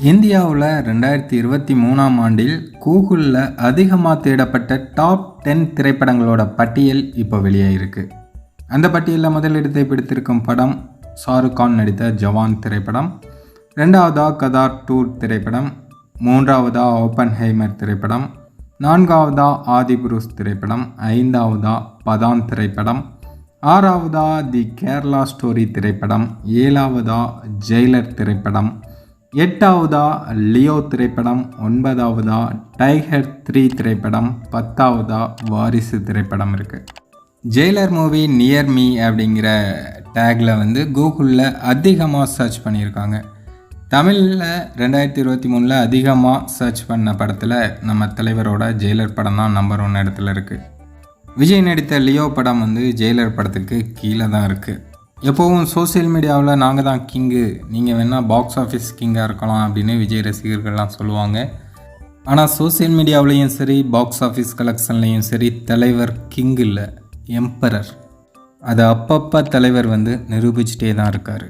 இந்தியாவில் ரெண்டாயிரத்தி இருபத்தி மூணாம் ஆண்டில் கூகுளில் அதிகமாக தேடப்பட்ட டாப் டென் திரைப்படங்களோட பட்டியல் இப்போ வெளியாகிருக்கு அந்த பட்டியலில் முதலிடத்தை பிடித்திருக்கும் படம் ஷாருக் கான் நடித்த ஜவான் திரைப்படம் ரெண்டாவதாக கதார் டூர் திரைப்படம் மூன்றாவதா ஓப்பன் ஹைமர் திரைப்படம் நான்காவதா ஆதிபுருஷ் திரைப்படம் ஐந்தாவதா பதான் திரைப்படம் ஆறாவதா தி கேரளா ஸ்டோரி திரைப்படம் ஏழாவதா ஜெயிலர் திரைப்படம் எட்டாவதா லியோ திரைப்படம் ஒன்பதாவதா டைகர் த்ரீ திரைப்படம் பத்தாவதா வாரிசு திரைப்படம் இருக்குது ஜெயிலர் மூவி நியர் மீ அப்படிங்கிற டேக்கில் வந்து கூகுளில் அதிகமாக சர்ச் பண்ணியிருக்காங்க. தமிழில் ரெண்டாயிரத்தி இருபத்தி மூணில் அதிகமாக சர்ச் பண்ண படத்தில் நம்ம தலைவரோட ஜெயிலர் படம் தான் நம்பர் ஒன் இடத்துல இருக்குது விஜய் நடித்த லியோ படம் வந்து ஜெயிலர் படத்துக்கு கீழே தான் இருக்குது எப்போவும் சோஷியல் மீடியாவில் நாங்கள் தான் கிங்கு நீங்கள் வேணால் பாக்ஸ் ஆஃபீஸ் கிங்காக இருக்கலாம் அப்படின்னு விஜய் ரசிகர்கள்லாம் சொல்லுவாங்க. ஆனால் சோஷியல் மீடியாவிலையும் சரி பாக்ஸ் ஆஃபீஸ் கலெக்ஷன்லேயும் சரி தலைவர் கிங் இல்லை எம்பரர் அதை அப்பப்போ தலைவர் வந்து நிரூபிச்சிட்டே தான் இருக்கார்.